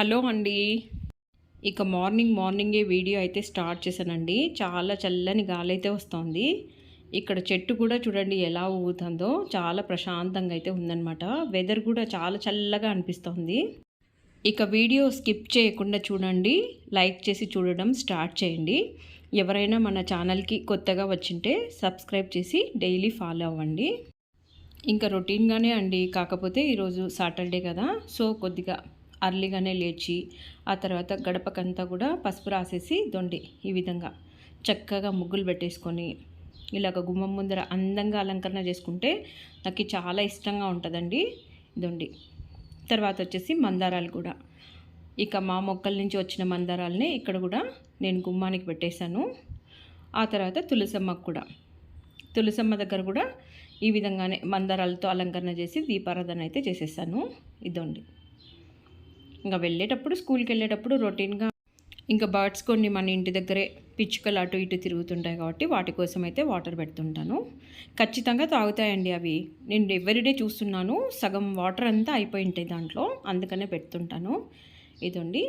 Hello అండి. ఇక morning మార్నింగే వీడియో అయితే స్టార్ట్ చేశానండి. చాలా చల్లని గాలి అయితే వస్తుంది. ఇక్కడ చెట్టు కూడా చూడండి ఎలా ఊగుతుందో. చాలా ప్రశాంతంగా అయితే ఉందన్నమాట. వెదర్ కూడా చాలా చల్లగా అనిపిస్తుంది. ఇక వీడియో స్కిప్ చేయకుండా చూడండి. లైక్ చేసి చూడడం స్టార్ట్ చేయండి. ఎవరైనా మన ఛానల్కి కొత్తగా వచ్చింటే సబ్స్క్రైబ్ చేసి డైలీ ఫాలో అవ్వండి. ఇంకా రొటీన్గానే అండి. కాకపోతే ఈరోజు సాటర్డే కదా. సో కొద్దిగా అర్లీగానే లేచి ఆ తర్వాత గడపకంతా కూడా పసుపు రాసేసి దొండి ఈ విధంగా. చక్కగా ముగ్గులు పెట్టేసుకొని ఇలాగ గుమ్మం ముందర అందంగా అలంకరణ చేసుకుంటే నాకు చాలా ఇష్టంగా ఉంటుందండి దొండి. తర్వాత వచ్చేసి మందారాలు కూడా. ఇక మా మొక్కల నుంచి వచ్చిన మందారాలని ఇక్కడ కూడా నేను గుమ్మానికి పెట్టేశాను. ఆ తర్వాత తులసమ్మకు కూడా. తులసమ్మ దగ్గర కూడా ఈ విధంగానే మందారాలతో అలంకరణ చేసి దీపారాధన అయితే చేసేసాను ఇదండి ఇంకా వెళ్ళేటప్పుడు స్కూల్కి వెళ్ళేటప్పుడు రొటీన్గా ఇంకా బర్డ్స్ కొన్ని మన ఇంటి దగ్గరే పిచ్చుకలు అటు ఇటు తిరుగుతుంటాయి కాబట్టి వాటి కోసం అయితే వాటర్ పెడుతుంటాను. ఖచ్చితంగా తాగుతాయండి అవి. నేను ఎవ్రీడే చూస్తున్నాను. సగం వాటర్ అంతా అయిపోయి ఉంటాయి దాంట్లో. అందుకనే పెడుతుంటాను. ఇదండి.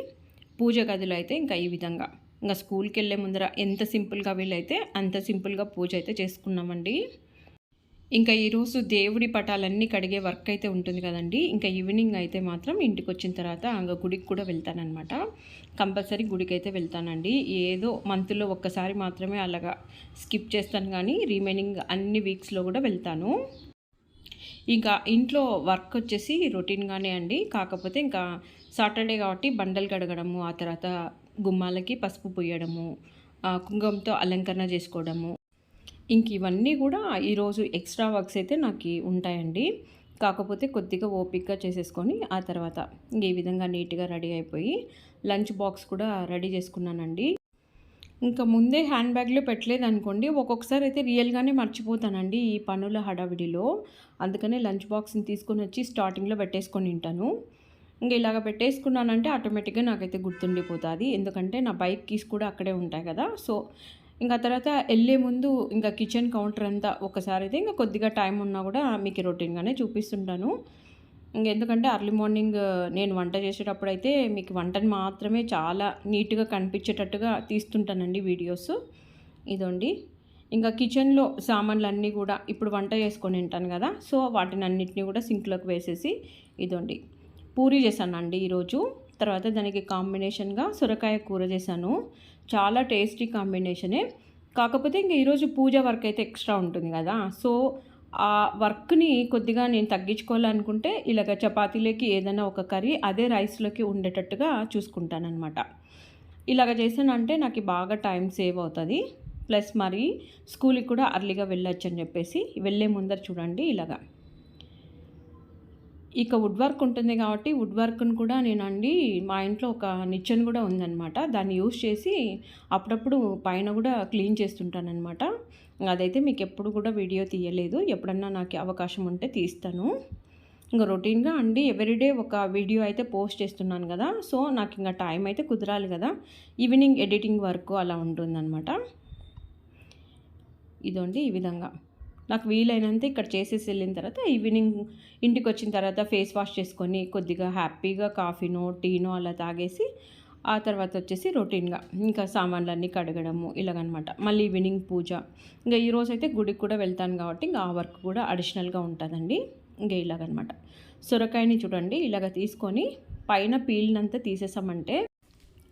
పూజ గదిలో అయితే ఇంకా ఈ విధంగా. ఇంకా స్కూల్కి వెళ్ళే ముందర ఎంత సింపుల్గా వీలైతే అంత సింపుల్గా పూజ అయితే చేసుకున్నామండి. ఇంకా ఈరోజు దేవుడి పటాలన్నీ కడిగే వర్క్ అయితే ఉంటుంది కదండి. ఇంకా ఈవినింగ్ అయితే మాత్రం ఇంటికి వచ్చిన తర్వాత ఇంకా గుడికి కూడా వెళ్తానమాట కంపల్సరీ గుడికి అయితే వెళ్తానండి. ఏదో మంత్లో ఒక్కసారి మాత్రమే అలాగా స్కిప్ చేస్తాను కానీ రిమైనింగ్ అన్ని వీక్స్లో కూడా వెళ్తాను. ఇంకా ఇంట్లో వర్క్ వచ్చేసి రొటీన్గానే అండి. కాకపోతే ఇంకా సాటర్డే కాబట్టి బండలు కడగడము ఆ తర్వాత గుమ్మాలకి పసుపు పొయ్యడము కుంకుమతో అలంకరణ చేసుకోవడము ఇంక ఇవన్నీ కూడా ఈరోజు ఎక్స్ట్రా వర్క్స్ అయితే నాకు ఉంటాయండి. కాకపోతే కొద్దిగా ఓపిక్గా చేసేసుకొని ఆ తర్వాత ఈ విధంగా నీట్గా రెడీ అయిపోయి లంచ్ బాక్స్ కూడా రెడీ చేసుకున్నానండి. ఇంకా ముందే హ్యాండ్ బ్యాగ్లో పెట్టలేదు అనుకోండి ఒక్కొక్కసారి అయితే రియల్గానే మర్చిపోతానండి ఈ పనుల హడావిడిలో. అందుకనే లంచ్ బాక్స్ని తీసుకొని వచ్చి స్టార్టింగ్లో పెట్టేసుకొని ఉంటాను. ఇంకా ఇలాగ పెట్టేసుకున్నానంటే ఆటోమేటిక్గా నాకైతే గుర్తుండిపోతుంది. ఎందుకంటే నా బైక్ కీస్ కూడా అక్కడే ఉంటాయి కదా సో ఇంకా తర్వాత వెళ్ళే ముందు ఇంకా కిచెన్ కౌంటర్ అంతా ఒకసారి అయితే ఇంకా కొద్దిగా టైం ఉన్నా కూడా మీకు రొటీన్గానే చూపిస్తుంటాను. ఇంకెందుకంటే అర్లీ మార్నింగ్ నేను వంట చేసేటప్పుడు అయితే మీకు వంటని మాత్రమే చాలా నీట్గా కనిపించేటట్టుగా తీస్తుంటానండి వీడియోస్. ఇదండి. ఇంకా కిచెన్లో సామాన్లు అన్నీ కూడా ఇప్పుడు వంట చేసుకొని ఉంటాను కదా సో వాటిని అన్నింటినీ కూడా సింక్లోకి వేసేసి ఇదండి. పూరి చేశానండి ఈరోజు. తర్వాత దానికి కాంబినేషన్గా సొరకాయ కూర చేశాను. చాలా టేస్టీ కాంబినేషనే. కాకపోతే ఇంకా ఈరోజు పూజ వర్క్ అయితే ఎక్స్ట్రా ఉంటుంది కదా. సో ఆ వర్క్ని కొద్దిగా నేను తగ్గించుకోవాలనుకుంటే ఇలాగ చపాతీలోకి ఏదైనా ఒక కర్రీ అదే రైస్లోకి ఉండేటట్టుగా చూసుకుంటానమాట ఇలాగ చేశానంటే నాకు బాగా టైం సేవ్ అవుతుంది. ప్లస్ మరి స్కూల్కి కూడా అర్లీగా వెళ్ళొచ్చు అని చెప్పేసి వెళ్ళే ముందర చూడండి ఇలాగా. ఇక వుడ్ వర్క్ ఉంటుంది కాబట్టి వుడ్ వర్క్ను కూడా నేను అండి మా ఇంట్లో ఒక నిచ్చెన్ కూడా ఉందన్నమాట. దాన్ని యూస్ చేసి అప్పుడప్పుడు పైన కూడా క్లీన్ చేస్తుంటానమాట అదైతే మీకు ఎప్పుడు కూడా వీడియో తీయలేదు. ఎప్పుడన్నా నాకు అవకాశం ఉంటే తీస్తాను. ఇంకా రొటీన్గా అండి ఎవ్రీడే ఒక వీడియో అయితే పోస్ట్ చేస్తున్నాను కదా. సో నాకు ఇంకా టైం అయితే కుదరాలి కదా. ఈవినింగ్ ఎడిటింగ్ వర్క్ అలా ఉంటుందన్నమాట. ఇదండి ఈ విధంగా. నాకు వీలైనంత ఇక్కడ చేసేసి వెళ్ళిన తర్వాత ఈవినింగ్ ఇంటికి వచ్చిన తర్వాత ఫేస్ వాష్ చేసుకొని కొద్దిగా హ్యాపీగా కాఫీనో టీనో అలా తాగేసి ఆ తర్వాత వచ్చేసి రొటీన్గా ఇంకా సామాన్లన్నీ కడగడము ఇలాగనమాట. మళ్ళీ ఈవినింగ్ పూజ. ఇంకా ఈరోజు అయితే గుడికి కూడా వెళ్తాను కాబట్టి ఇంకా ఆ వర్క్ కూడా అడిషనల్గా ఉంటుందండి. ఇంకా ఇలాగనమాట. సొరకాయని చూడండి ఇలాగ తీసుకొని పైన పీల్నంతా తీసేసామంటే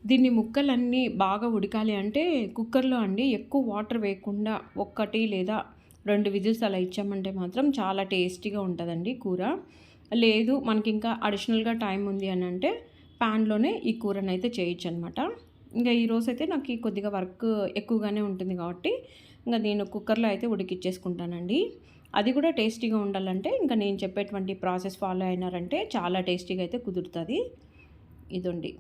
దీన్ని ముక్కలన్నీ బాగా ఉడకాలి అంటే కుక్కర్లో అండి ఎక్కువ వాటర్ వేయకుండా ఒక్కటి లేదా రెండు విజిల్స్ అలా ఇచ్చామంటే మాత్రం చాలా టేస్టీగా ఉంటుందండి కూర. లేదు మనకి ఇంకా అడిషనల్గా టైం ఉంది అని అంటే ప్యాన్లోనే ఈ కూరని అయితే చేయొచ్చు అనమాట ఇంకా ఈరోజు అయితే నాకు కొద్దిగా వర్క్ ఎక్కువగానే ఉంటుంది కాబట్టి ఇంకా నేను కుక్కర్లో అయితే ఉడికిచ్చేసుకుంటానండి. అది కూడా టేస్టీగా ఉండాలంటే ఇంకా నేను చెప్పేటువంటి ప్రాసెస్ ఫాలో అయినారంటే చాలా టేస్టీగా అయితే కుదురుతుంది. ఇదండి.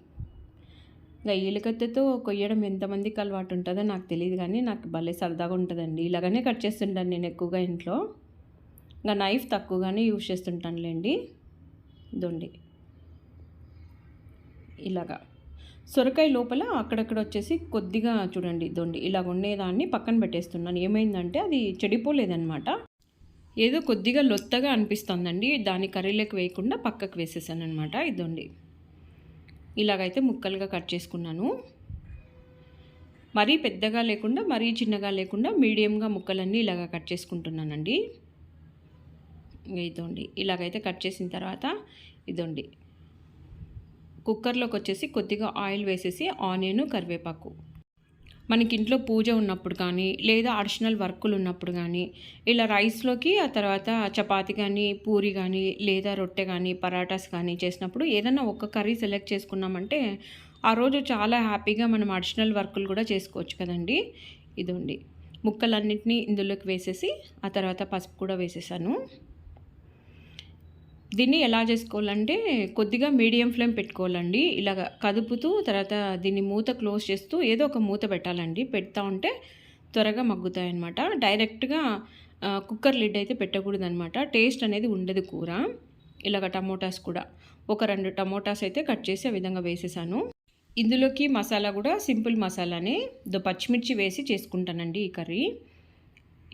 ఇంకా ఈలకత్తెతో కొయ్యడం ఎంతమందికి అలవాటు ఉంటుందో నాకు తెలియదు కానీ నాకు భలే సరదాగా ఉంటుందండి. ఇలాగనే కట్ చేస్తుంటాను నేను ఎక్కువగా ఇంట్లో. ఇంకా నైఫ్ తక్కువగానే యూజ్ చేస్తుంటానులేండి. దొండి ఇలాగా. సొరకాయ లోపల అక్కడక్కడ వచ్చేసి కొద్దిగా చూడండి దొండి ఇలాగ ఉండేదాన్ని పక్కన పెట్టేస్తున్నాను. ఏమైందంటే అది చెడిపోలేదన్నమాట. ఏదో కొద్దిగా లొత్తగా అనిపిస్తుందండి. దాని కర్రీలోకి వేయకుండా పక్కకు వేసేసాను అనమాట ఇదండి ఇలాగైతే ముక్కలుగా కట్ చేసుకున్నాను. మరీ పెద్దగా లేకుండా మరీ చిన్నగా లేకుండా మీడియంగా ముక్కలన్నీ ఇలాగ కట్ చేసుకుంటున్నానండి. ఇదండి. ఇలాగైతే కట్ చేసిన తర్వాత ఇదండి. కుక్కర్లోకి వచ్చేసి కొద్దిగా ఆయిల్ వేసేసి ఆనియన్ కరివేపాకు. మనకి ఇంట్లో పూజ ఉన్నప్పుడు కానీ లేదా అడిషనల్ వర్కులు ఉన్నప్పుడు కానీ ఇలా రైస్లోకి ఆ తర్వాత చపాతి కానీ పూరి కానీ లేదా రొట్టె కానీ పరాటాస్ కానీ చేసినప్పుడు ఏదైనా ఒక కర్రీ సెలెక్ట్ చేసుకున్నామంటే ఆ రోజు చాలా హ్యాపీగా మనం అడిషనల్ వర్కులు కూడా చేసుకోవచ్చు కదండి. ఇదండి. ముక్కలన్నింటినీ ఇందులోకి వేసేసి ఆ తర్వాత పసుపు కూడా వేసేసాను. దీన్ని ఎలా చేసుకోవాలంటే కొద్దిగా మీడియం ఫ్లేమ్ పెట్టుకోవాలండి. ఇలా కదుపుతూ తర్వాత దీన్ని మూత క్లోజ్ చేస్తూ ఏదో ఒక మూత పెట్టాలండి. పెడతా ఉంటే త్వరగా మగ్గుతాయి అనమాట డైరెక్ట్గా కుక్కర్ లిడ్ అయితే పెట్టకూడదు అనమాట టేస్ట్ అనేది ఉండదు కూర. ఇలాగ టమోటాస్ కూడా. ఒక రెండు టమోటాస్ అయితే కట్ చేసి ఆ విధంగా వేసేసాను. ఇందులోకి మసాలా కూడా సింపుల్ మసాలానే దో పచ్చిమిర్చి వేసి చేసుకుంటానండి ఈ కర్రీ.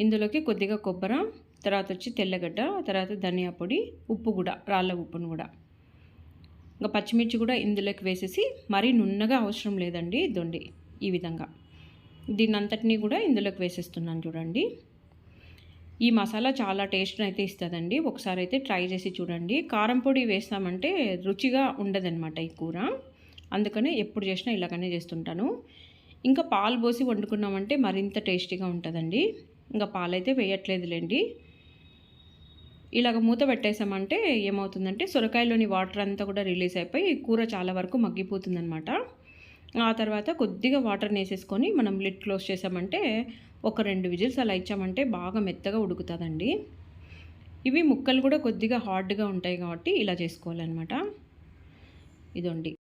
ఇందులోకి కొద్దిగా కొబ్బరి తర్వాత వచ్చి తెల్లగడ్డ తర్వాత ధనియా పొడి ఉప్పు కూడా రాళ్ళ ఉప్పును కూడా. ఇంకా పచ్చిమిర్చి కూడా ఇందులోకి వేసేసి మరీ నున్నగా అవసరం లేదండి దొండి ఈ విధంగా. దీని అంతటినీ కూడా ఇందులోకి వేసేస్తున్నాను చూడండి. ఈ మసాలా చాలా టేస్ట్ అయితే ఇస్తుందండి. ఒకసారి అయితే ట్రై చేసి చూడండి. కారం పొడి వేస్తామంటే రుచిగా ఉండదన్నమాట ఈ కూర. అందుకనే ఎప్పుడు చేసినా ఇలాగనే చేస్తుంటాను. ఇంకా పాలు పోసి వండుకున్నామంటే మరింత టేస్టీగా ఉంటుందండి. ఇంకా పాలైతే వేయట్లేదులేండి. ఇలాగ మూత పెట్టేసామంటే ఏమవుతుందంటే సొరకాయలోని వాటర్ అంతా కూడా రిలీజ్ అయిపోయి కూర చాలా వరకు మగ్గిపోతుందనమాట ఆ తర్వాత కొద్దిగా వాటర్ని వేసేసుకొని మనం లిడ్ క్లోజ్ చేసామంటే ఒక రెండు విజిల్స్ అలా ఇచ్చామంటే బాగా మెత్తగా ఉడుకుతుందండి. ఇవి ముక్కలు కూడా కొద్దిగా హార్డ్గా ఉంటాయి కాబట్టి ఇలా చేసుకోవాలన్నమాట. ఇదండి.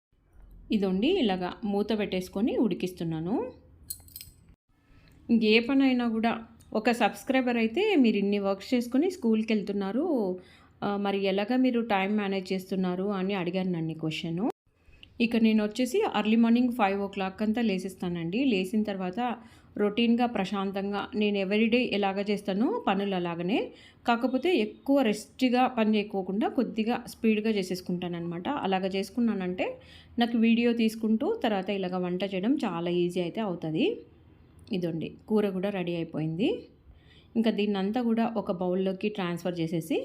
ఇదండి ఇలాగా మూత పెట్టేసుకొని ఉడికిస్తున్నాను. ఇంకే పనైనా కూడా ఒక సబ్స్క్రైబర్ అయితే మీరు ఇన్ని వర్క్స్ చేసుకుని స్కూల్కి వెళ్తున్నారు మరి ఎలాగ మీరు టైం మేనేజ్ చేస్తున్నారు అని అడిగాను నన్ను క్వశ్చన్. ఇక నేను వచ్చేసి early morning five o'clock అంతా లేసిస్తానండి. లేచిన తర్వాత రొటీన్గా ప్రశాంతంగా నేను ఎవ్రీడే ఎలాగ చేస్తానో పనులు అలాగనే కాకపోతే ఎక్కువ రెస్ట్గా పని చేయకోకుండా కొద్దిగా స్పీడ్గా చేసేసుకుంటాను అనమాట అలాగ చేసుకున్నానంటే నాకు వీడియో తీసుకుంటూ తర్వాత ఇలాగ వంట చేయడం చాలా ఈజీ అయితే అవుతుంది. ఇదండి. కూర కూడా రెడీ అయిపోయింది. ఇంకా దీన్ని అంతా కూడా ఒక బౌల్లోకి ట్రాన్స్ఫర్ చేసేసి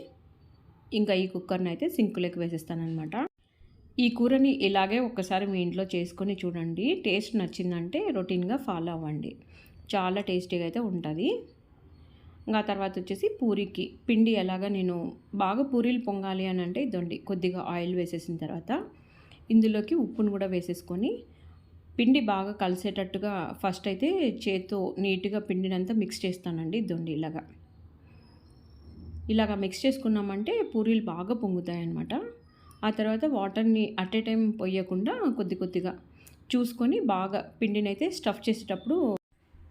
ఇంకా ఈ కుక్కర్ని అయితే సింకులోకి వేసేస్తానమాట ఈ కూరని ఇలాగే ఒక్కసారి మీ ఇంట్లో చేసుకొని చూడండి. టేస్ట్ నచ్చిందంటే రొటీన్గా ఫాలో అవ్వండి. చాలా టేస్టీగా అయితే ఉంటుంది. ఇంకా తర్వాత వచ్చేసి పూరికి పిండి ఎలాగా నేను బాగా పూరీలు పొంగాలి అని అంటే ఇదండి. కొద్దిగా ఆయిల్ వేసేసిన తర్వాత ఇందులోకి ఉప్పును కూడా వేసేసుకొని పిండి బాగా కలిసేటట్టుగా ఫస్ట్ అయితే చేత్తో నీట్గా పిండినంతా మిక్స్ చేస్తానండి దొండి ఇలాగా. ఇలాగా మిక్స్ చేసుకున్నామంటే పూరీలు బాగా పొంగుతాయన్నమాట. ఆ తర్వాత వాటర్ని అట్ ఏ టైం పోయకుండా కొద్ది కొద్దిగా చూసుకొని బాగా పిండిని అయితే స్టఫ్ చేసేటప్పుడు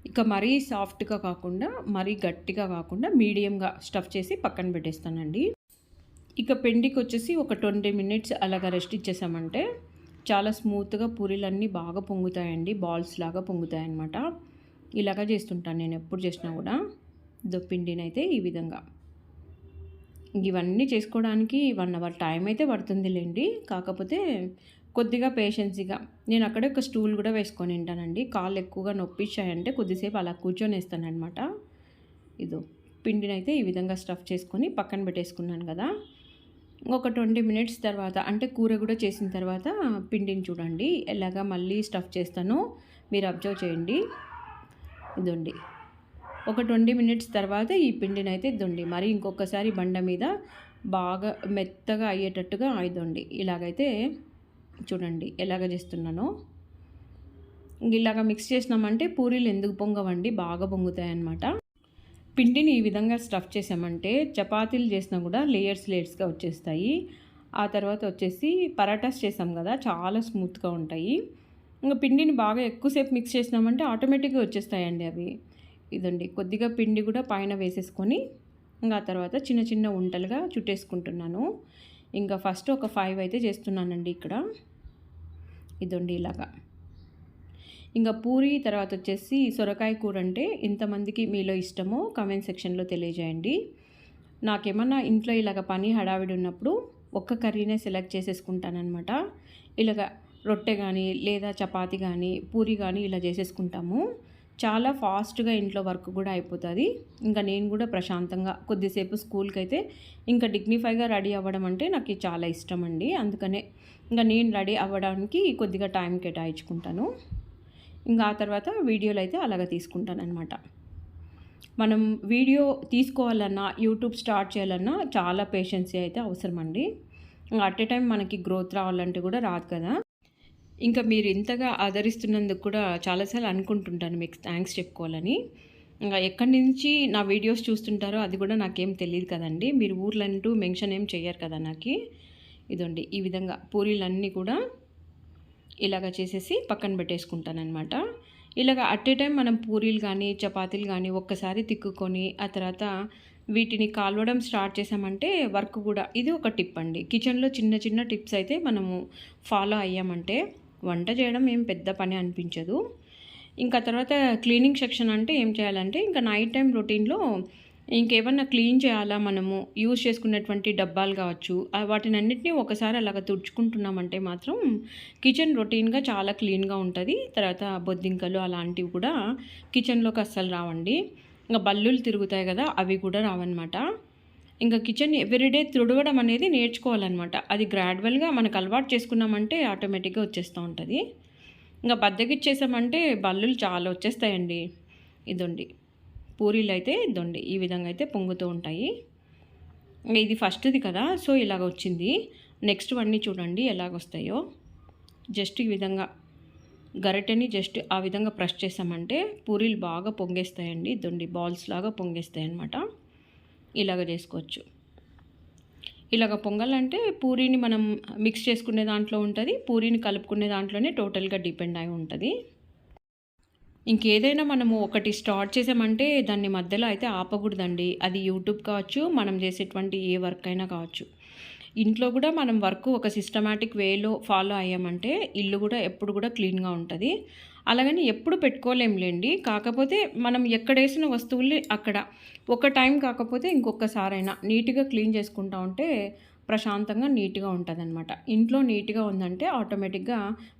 ఇక మరీ సాఫ్ట్గా కాకుండా మరీ గట్టిగా కాకుండా మీడియంగా స్టఫ్ చేసి పక్కన పెట్టేస్తానండి. ఇక పిండికి వచ్చేసి ఒక ట్వంటీ మినిట్స్ అలాగా రెస్ట్ ఇచ్చేసామంటే చాలా స్మూత్గా పూరీలన్నీ బాగా పొంగుతాయండి. బాల్స్ లాగా పొంగుతాయి అన్నమాట ఇలాగా చేస్తుంటాను నేను ఎప్పుడు చేసినా కూడా. దొప్పిండినైతే ఈ విధంగా. ఇవన్నీ చేసుకోవడానికి వన్ అవర్ టైం అయితే పడుతుందిలేండి. కాకపోతే కొద్దిగా పేషెన్సీగా. నేను అక్కడే ఒక స్టూల్ కూడా వేసుకొని ఉంటానండి. కాళ్ళు ఎక్కువగా నొప్పించాయంటే కొద్దిసేపు అలా కూర్చొని వేస్తానమాట ఇదో పిండినైతే ఈ విధంగా స్టఫ్ చేసుకొని పక్కన పెట్టేసుకున్నాను కదా. ఒక ట్వంటీ మినిట్స్ తర్వాత అంటే కూర కూడా చేసిన తర్వాత పిండిని చూడండి. ఎలాగా మళ్ళీ స్టఫ్ చేస్తానో. మీరు అబ్జర్వ్ చేయండి. ఇదండి. ఒక ట్వంటీ మినిట్స్ తర్వాత ఈ పిండిని అయితే ఇదండి. మరి ఇంకొకసారి బండ మీద బాగా మెత్తగా అయ్యేటట్టుగా ఇదండి. ఇలాగైతే చూడండి ఎలాగ చేస్తున్నానో. ఇలాగ మిక్స్ చేసినామంటే పూరీలు ఎందుకు పొంగవండి? బాగా పొంగుతాయి అన్నమాట పిండిని ఈ విధంగా స్టఫ్ చేసామంటే చపాతీలు చేసినా కూడా లేయర్స్ లేయర్స్గా వచ్చేస్తాయి. ఆ తర్వాత వచ్చేసి పరాటాస్ చేసాం కదా చాలా స్మూత్గా ఉంటాయి. ఇంకా పిండిని బాగా ఎక్కువసేపు మిక్స్ చేసినామంటే ఆటోమేటిక్గా వచ్చేస్తాయండి అవి. ఇదండి కొద్దిగా పిండి కూడా పైన వేసేసుకొని ఇంకా ఆ తర్వాత చిన్న చిన్న ఉంటలుగా చుట్టేసుకుంటున్నాను. ఇంకా ఫస్ట్ ఒక ఫైవ్ అయితే చేస్తున్నానండి ఇక్కడ. ఇదండి ఇలాగా. ఇంకా పూరి తర్వాత వచ్చేసి సొరకాయ కూర అంటే ఎంతమందికి మీలో ఇష్టమో కమెంట్ సెక్షన్లో తెలియజేయండి. నాకేమన్నా ఇంట్లో ఇలాగ పని హడావిడి ఉన్నప్పుడు ఒక్క కర్రీనే సెలెక్ట్ చేసేసుకుంటానమాట ఇలాగ రొట్టె కానీ లేదా చపాతి కానీ పూరి కానీ ఇలా చేసేసుకుంటాము. చాలా ఫాస్ట్గా ఇంట్లో వర్క్ కూడా అయిపోతుంది. ఇంకా నేను కూడా ప్రశాంతంగా కొద్దిసేపు స్కూల్కి అయితే ఇంకా డిగ్నిఫైగా రెడీ అవ్వడం అంటే నాకు చాలా ఇష్టం అండి అందుకనే ఇంకా నేను రెడీ అవ్వడానికి కొద్దిగా టైం కేటాయించుకుంటాను. ఇంకా ఆ తర్వాత వీడియోలు అయితే అలాగ తీసుకుంటానమాట మనం వీడియో తీసుకోవాలన్నా యూట్యూబ్ స్టార్ట్ చేయాలన్నా చాలా పేషెన్సీ అయితే అవసరం అండి అట్ ఏ టైం మనకి గ్రోత్ రావాలంటే కూడా రాదు కదా. ఇంకా మీరు ఇంతగా ఆదరిస్తున్నందుకు కూడా చాలాసార్లు అనుకుంటుంటాను మీకు థ్యాంక్స్ చెప్పుకోవాలని. ఇంకా ఎక్కడి నుంచి నా వీడియోస్ చూస్తుంటారో అది కూడా నాకేం తెలియదు కదండి. మీరు ఊర్లంటూ మెన్షన్ ఏం చేయరు కదా నాకు. ఇదండి ఈ విధంగా పూరీలన్నీ కూడా ఇలాగ చేసేసి పక్కన పెట్టేసుకుంటానమాట ఇలాగ అట్ ఏ టైం మనం పూరీలు కానీ చపాతీలు కానీ ఒక్కసారి తిక్కుకొని ఆ తర్వాత వీటిని కాలవడం స్టార్ట్ చేసామంటే వర్క్ కూడా ఇది ఒక టిప్ అండి. కిచెన్లో చిన్న చిన్న టిప్స్ అయితే మనము ఫాలో అయ్యామంటే వంట చేయడం ఏం పెద్ద పని అనిపించదు. ఇంకా తర్వాత క్లీనింగ్ సెక్షన్ అంటే ఏం చేయాలంటే ఇంకా నైట్ టైం రొటీన్లో ఇంకేమన్నా క్లీన్ చేయాలా మనము? యూజ్ చేసుకున్నటువంటి డబ్బాలు కావచ్చు వాటిని అన్నింటినీ ఒకసారి అలాగ తుడుచుకుంటున్నామంటే మాత్రం కిచెన్ రొటీన్గా చాలా క్లీన్గా ఉంటుంది. తర్వాత బొద్దింకలు అలాంటివి కూడా కిచెన్లోకి అస్సలు రావండి. ఇంకా బల్లులు తిరుగుతాయి కదా అవి కూడా రావన్నమాట. ఇంకా కిచెన్ ఎవ్రీడే తుడవడం అనేది నేర్చుకోవాలన్నమాట. అది గ్రాడ్యువల్గా మనకు అలవాటు చేసుకున్నామంటే ఆటోమేటిక్గా వచ్చేస్తూ ఉంటుంది. ఇంకా బద్దకిచ్చేసామంటే బల్లులు చాలా వచ్చేస్తాయండి. ఇదండి. పూరీలు అయితే దొండి ఈ విధంగా అయితే పొంగుతూ ఉంటాయి. ఇది ఫస్ట్ది కదా సో ఇలాగ వచ్చింది. నెక్స్ట్ అన్నీ చూడండి ఎలాగొస్తాయో. జస్ట్ ఈ విధంగా గరిటెని జస్ట్ ఆ విధంగా ప్రెస్ చేసామంటే పూరీలు బాగా పొంగేస్తాయండి దొండి బాల్స్ లాగా పొంగేస్తాయి అన్నమాట ఇలాగ చేసుకోవచ్చు. ఇలాగ పొంగాలంటే పూరీని మనం మిక్స్ చేసుకునే దాంట్లో ఉంటుంది పూరీని కలుపుకునే దాంట్లోనే టోటల్గా డిపెండ్ అయి ఉంటుంది. ఇంకేదైనా మనము ఒకటి స్టార్ట్ చేసామంటే దాన్ని మధ్యలో అయితే ఆపకూడదండి. అది యూట్యూబ్ కావచ్చు మనం చేసేటువంటి ఏ వర్క్ అయినా కావచ్చు. ఇంట్లో కూడా మనం వర్క్ ఒక సిస్టమేటిక్ వేలో ఫాలో అయ్యామంటే ఇల్లు కూడా ఎప్పుడు కూడా క్లీన్గా ఉంటుంది. అలాగని ఎప్పుడు పెట్టుకోలేంలేండి. కాకపోతే మనం ఎక్కడేసిన వస్తువుల్ని అక్కడ ఒక టైం కాకపోతే ఇంకొకసారైనా నీట్గా క్లీన్ చేసుకుంటా ఉంటే ప్రశాంతంగా నీట్గా ఉంటుందనమాట ఇంట్లో నీట్గా ఉందంటే ఆటోమేటిక్గా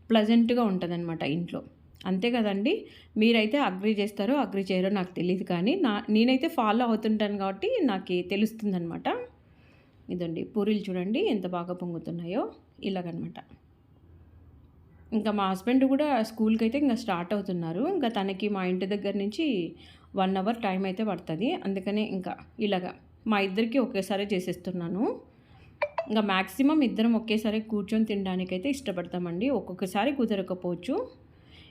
ప్లజెంట్గా ఉంటుందన్నమాట ఇంట్లో. అంతే కదండి. మీరైతే అగ్రి చేస్తారో అగ్రి చేయరో నాకు తెలియదు కానీ నా నేనైతే ఫాలో అవుతుంటాను కాబట్టి నాకు తెలుస్తుందనమాట ఇదండి పూరీలు చూడండి ఎంత బాగా పొంగుతున్నాయో ఇలాగనమాట ఇంకా మా హస్బెండ్ కూడా స్కూల్కి అయితే ఇంకా స్టార్ట్ అవుతున్నారు. ఇంకా తనకి మా ఇంటి దగ్గర నుంచి వన్ అవర్ టైం అయితే పడుతుంది. అందుకనే ఇంకా ఇలాగా మా ఇద్దరికి ఒకేసారి చేసేస్తున్నాను. ఇంకా మ్యాక్సిమం ఇద్దరం ఒకేసారి కూర్చొని తినడానికైతే ఇష్టపడతామండి. ఒక్కొక్కసారి కుదరకపోవచ్చు.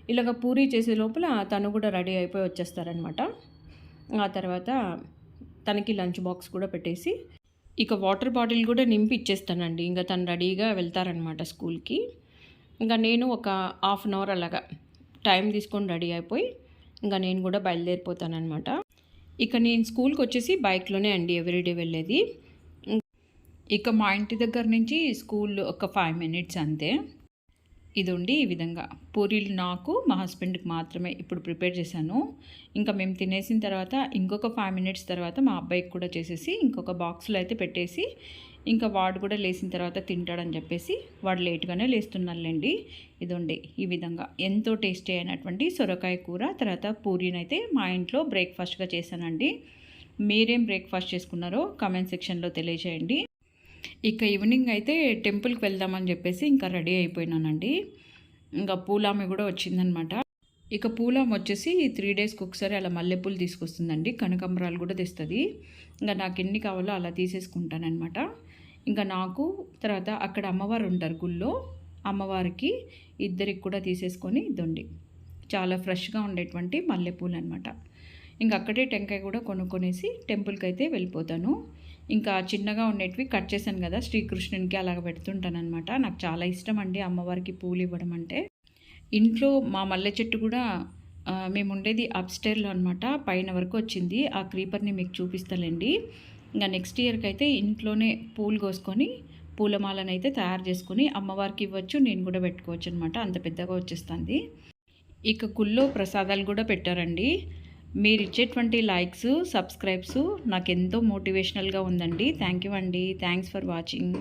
ఇలాగ పూరి చేసే లోపల తను కూడా రెడీ అయిపోయి వచ్చేస్తారనమాట ఆ తర్వాత తనకి లంచ్ బాక్స్ కూడా పెట్టేసి ఇక వాటర్ బాటిల్ కూడా నింపి ఇచ్చేస్తానండి. ఇంకా తను రెడీగా వెళ్తారనమాట స్కూల్కి. ఇంకా నేను ఒక హాఫ్ అన్ అవర్ అలాగా టైం తీసుకొని రెడీ అయిపోయి ఇంకా నేను కూడా బయలుదేరిపోతానమాట ఇక నేను స్కూల్కి వచ్చేసి బైక్లోనే అండి ఎవ్రీడే వెళ్ళేది. ఇక మా ఇంటి దగ్గర నుంచి స్కూల్ ఒక ఫైవ్ మినిట్స్ అంతే. ఇది ఈ విధంగా. పూరీలు నాకు మా హస్బెండ్కి మాత్రమే ఇప్పుడు ప్రిపేర్ చేశాను. ఇంకా మేము తినేసిన తర్వాత ఇంకొక ఫైవ్ మినిట్స్ తర్వాత మా అబ్బాయికి కూడా చేసేసి ఇంకొక బాక్స్లో అయితే పెట్టేసి ఇంకా వాడు కూడా లేచిన తర్వాత తింటాడని చెప్పేసి వాడు లేట్గానే లేస్తున్నారులేండి ఇదండి ఈ విధంగా. ఎంతో టేస్టీ అయినటువంటి సొరకాయ కూర తర్వాత పూరీనైతే మా ఇంట్లో బ్రేక్ఫాస్ట్గా చేశానండి. మీరేం బ్రేక్ఫాస్ట్ చేసుకున్నారో కామెంట్ సెక్షన్లో తెలియజేయండి. ఇక ఈవినింగ్ అయితే టెంపుల్కి వెళ్దామని చెప్పేసి ఇంకా రెడీ అయిపోయినానండి. ఇంకా పూలామి కూడా వచ్చిందనమాట. ఇక పూలం వచ్చేసి త్రీ డేస్కి ఒకసారి అలా మల్లెపూలు తీసుకొస్తుందండి. కనకంబరాలు కూడా తెస్తుంది. ఇంకా నాకు ఎన్ని కావాలో అలా తీసేసుకుంటానమాట ఇంకా నాకు తర్వాత అక్కడ అమ్మవారు ఉంటారు గుళ్ళో అమ్మవారికి ఇద్దరికి కూడా తీసేసుకొని దొండి చాలా ఫ్రెష్గా ఉండేటువంటి మల్లెపూలు అనమాట ఇంకా అక్కడే టెంకాయ కూడా కొనుక్కొనేసి టెంపుల్కి అయితే వెళ్ళిపోతాను. ఇంకా చిన్నగా ఉండేటివి కట్ చేశాను కదా శ్రీకృష్ణునికి అలాగ పెడుతుంటాను అనమాట నాకు చాలా ఇష్టం అండి అమ్మవారికి పూలు ఇవ్వడం అంటే. ఇంట్లో మా మల్లె చెట్టు కూడా మేము ఉండేది అప్స్టైర్లో అనమాట పైన వరకు వచ్చింది. ఆ క్రీపర్ని మీకు చూపిస్తానండి ఇంకా నెక్స్ట్ ఇయర్కి అయితే ఇంట్లోనే పూలు కోసుకొని పూలమాలను అయితే తయారు చేసుకుని అమ్మవారికి ఇవ్వచ్చు నేను కూడా పెట్టుకోవచ్చు అనమాట అంత పెద్దగా వచ్చేస్తుంది. ఇక గుళ్ళో ప్రసాదాలు కూడా పెట్టారండి. మీరు ఇచ్చేటువంటి లైక్స్ సబ్స్క్రైబ్స్ నాకు ఎంతో మోటివేషనల్గా ఉందండి. థ్యాంక్ యూ అండి. Thanks for watching.